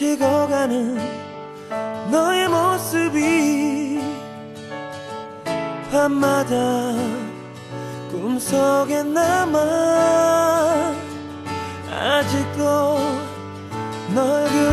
식어가는 너의 모습이 밤마다 꿈속에 남아 아직도 널 그.